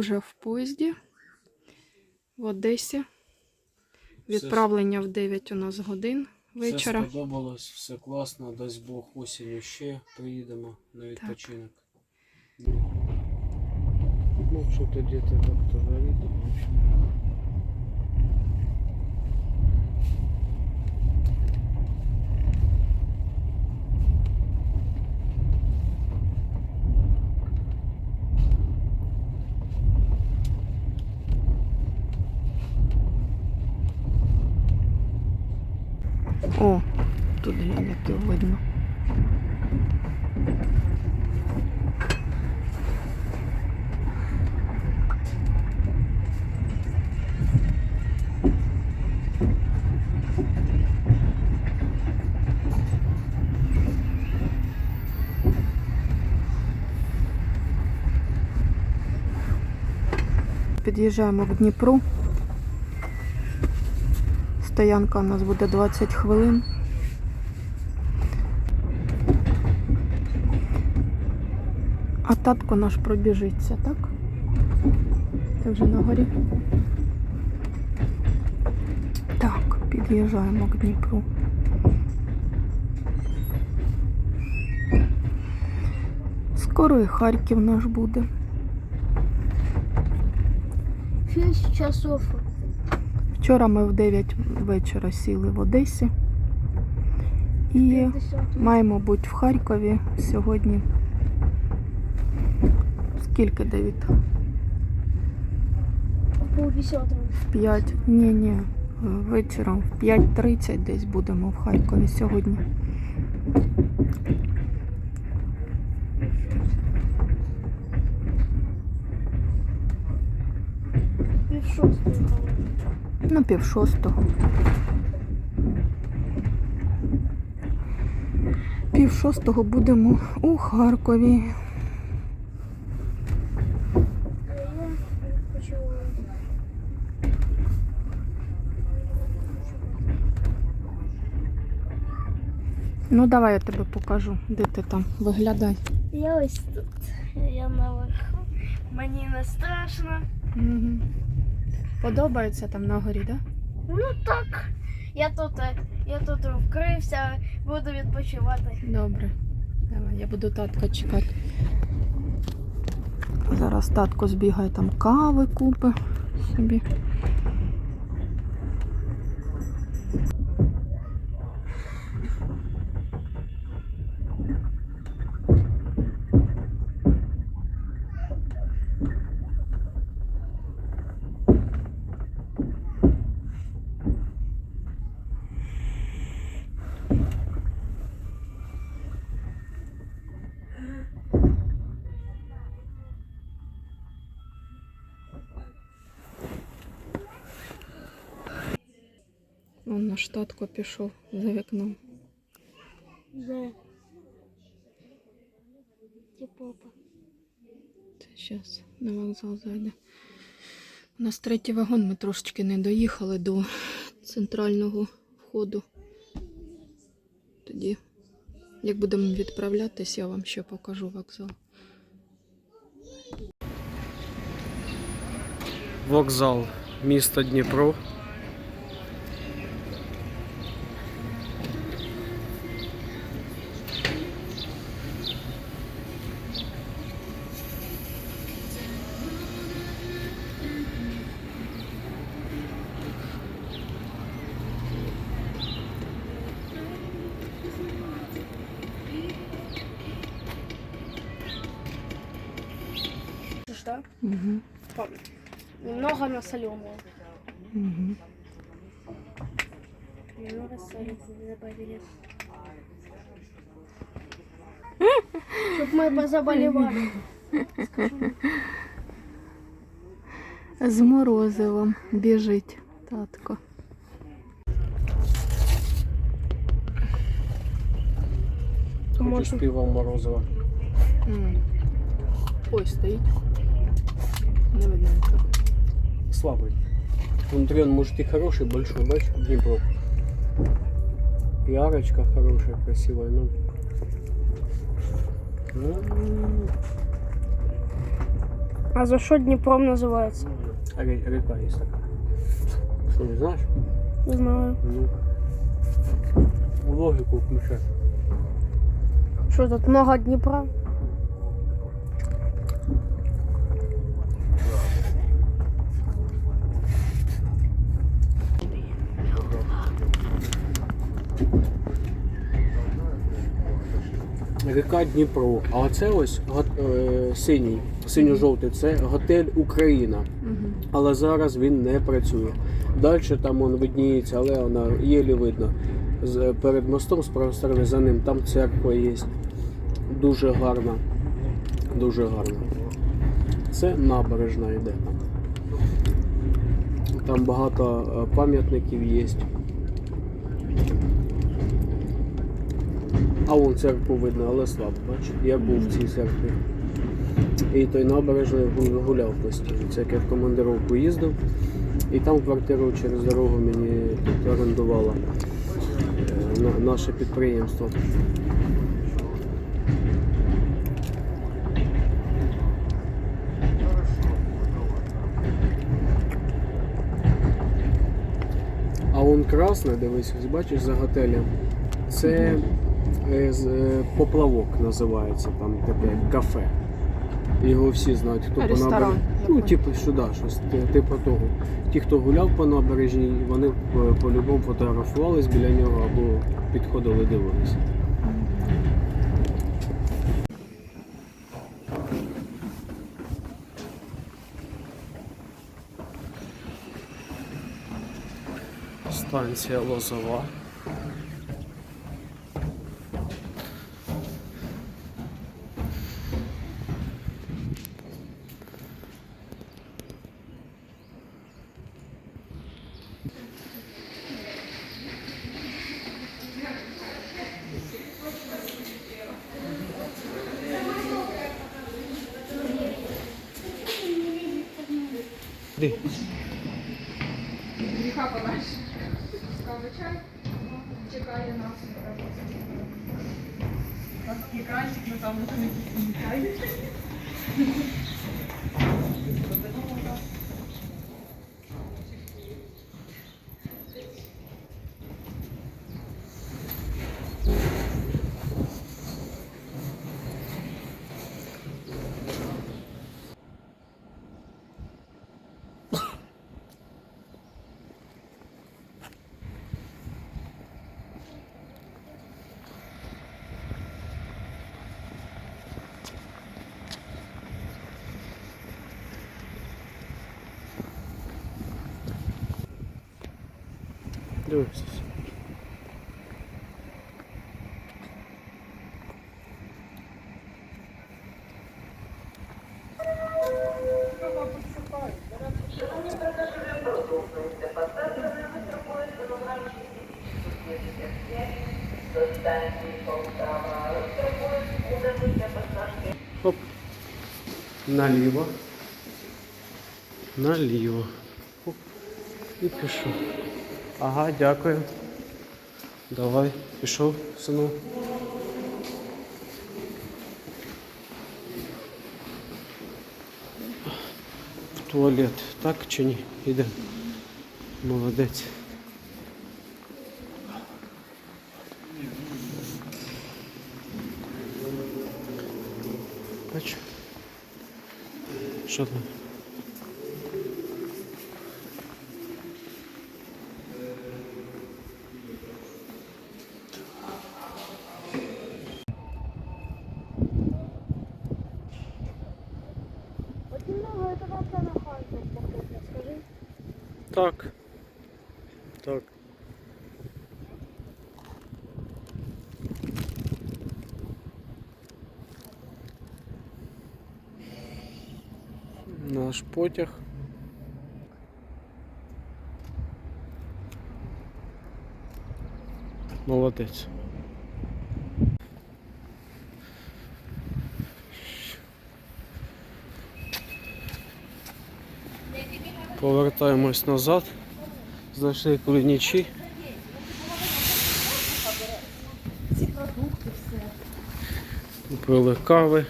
вже в поїзді в Одесі. Все Відправлення в 9 у нас годин вечора. Все сподобалось, все класно, дасть Бог осінню ще приїдемо на відпочинок. Ну, що тоді где-то как-то горит. в О, тут глянь, як його видно. Під'їжджаємо к Дніпру. Стоянка у нас буде 20 хвилин. А татко наш пробіжиться, так? Ти вже на горі? Так, під'їжджаємо к Дніпру. Скоро і Харків наш буде. 6 часов. Вчора ми в 9 вечора сіли в Одесі і маємо бути в Харкові сьогодні. Скільки? Полдесятого. В 5? Ні, ні. Вечором в 5.30 десь будемо в Харкові сьогодні. Пів шостого. На пів шостого. Пів шостого будемо у Харкові. Ну давай я тебе покажу, де ти там виглядай. Я ось тут. Я наверху. Мені не страшно. Угу. Подобається там на горі, так? Да? Ну так. Я тут, е, я тут вкрився, буду відпочивати. Добре. Давай, я буду татка чекати. Зараз татко збігає там кави купи собі. Вон наш татко пішов за вікном. Де? Типопа. Це зараз на вокзал зайде. У нас третій вагон, ми трошечки не доїхали до центрального входу. Тоді, як будемо відправлятись, я вам ще покажу вокзал. Вокзал міста Дніпро. Угу. Немного насоленое. Угу. Немного соли добавили. Чтоб мы позаболевали. З морозивом біжить татко. Хочу з пивом. М. Ой, стоїть. Не видно нічого. Слабый. Внутри он может и хороший, большой, бачишь, Днепро. И арочка хорошая, красивая, ну. Ну, А за що Дніпром називається? Ре- Река є така. Що, не знаєш? Не знаю. Ну. В логіку включай. Що тут много Дніпра? Река Дніпро. А оце ось е, синій, синьо-жовтий, це готель Україна. Але зараз він не працює. Далі там він видніється, але вона єлі видно. Перед мостом з правої сторони за ним там церква є. Дуже гарна. Дуже гарна. Це набережна йде там. Там багато е, пам'ятників є. А вон церкву видно, але слабо, бач. Я був в цій церкві. І той набережний гу- гуляв постійно. Це як я в командировку їздив. І там квартиру через дорогу мені тут орендувало е, на- наше підприємство. А он красне, дивись, бачиш за готелем. Це поплавок називається, там таке кафе. Його всі знають, хто по набережні. Ну, типу, сюди, щось типу того. Ті, хто гуляв по набережній, вони е, по-любому фотографувались біля нього або підходили, дивились. Станція Лозова. Де? Гріха подальше. Кавий чай чекає нас. Нас екранчик, ми там не чай. Дивись. Оп. Наліво. Наліво. Оп. І пішов. Ага, дякую. Давай, пішов, сину. В туалет, так чи ні? Іде. Молодець. Бачу. Що там? Так. Так. Наш потяг. Молодець. Повертаємось назад. Знайшли кулінічі. Купили кави.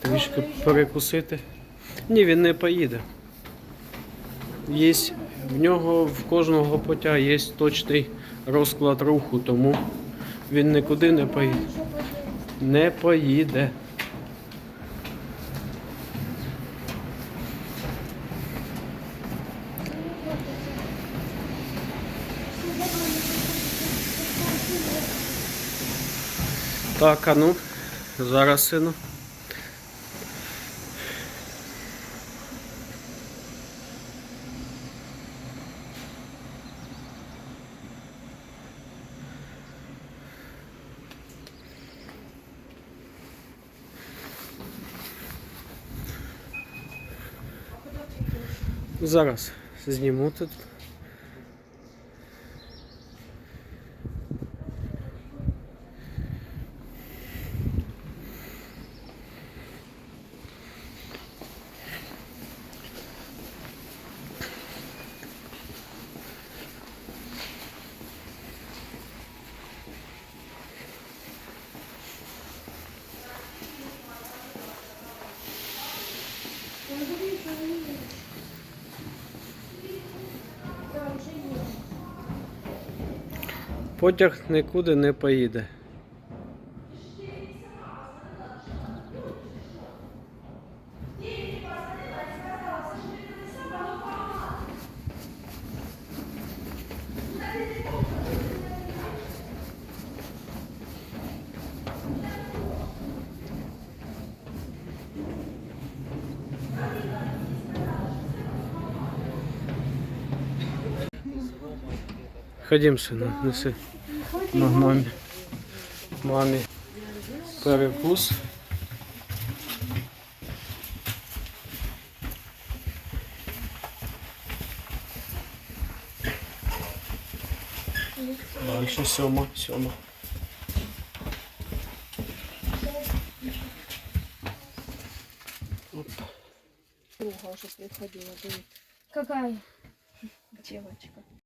трішки перекусити. Ні, він не поїде. Є, в нього в кожного потя є точний розклад руху, тому він нікуди не поїде. Не поїде. Так, а ну, зараз сину. Зараз зніму тут. Потяг нікуди не поїде. Ходім, сину, неси. Ма- Мамі. Мамі. Перекус. Дальше сьома, сьома. Какая? Девочка.